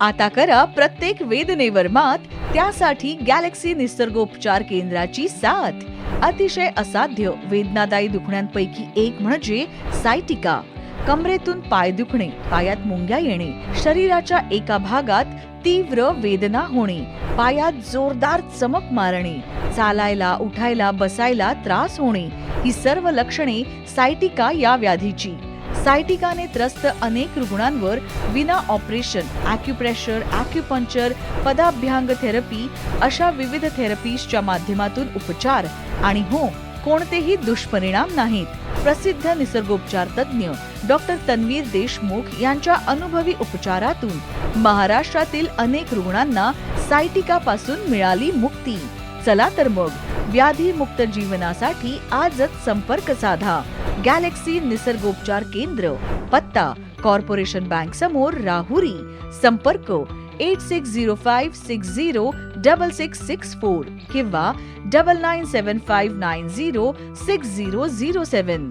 आता करा प्रत्येक वेदनेवर मात त्यासाठी गॅलेक्सी निसर्गोपचार केंद्राची साथ. अतिशय असाध्य वेदनादायी दुखण्यांपैकी एक म्हणजे सायटिका. कमरेतून पाय दुखणे पायात मुंग्या येणे शरीराच्या एका भागात तीव्र वेदना होणे पायात जोरदार चमक मारणे चालायला उठायला बसायला त्रास होणे ही सर्व लक्षणे सायटिका या व्याधीची. सायटिकाने त्रस्त अनेक रुग्णांवर विना ऑपरेशन ॲक्युप्रेशर अॅक्युपंक्चर पदाभ्यांग थेरपी अशा विविध थेरपीजच्या माध्यमातून उपचार आणि हो कोणतेही दुष्परिणाम नाहीत. प्रसिद्ध निसर्गोपचार तज्ज्ञ डॉक्टर तन्वीर देशमुख यांच्या अनुभवी उपचारातून महाराष्ट्रातील अनेक रुग्णांना सायटिकापासून मिळाली मुक्ती. चला तर मग व्याधी मुक्त जीवनासाठी आजच संपर्क साधा. गॅलेक्सी निसर्गोपचार केंद्र, पत्ता, कॉर्पोरेशन बँक समोर राहुरी, संपर्क eight six zero five six zero double six six four किंवा double nine seven five nine zero six zero zero seven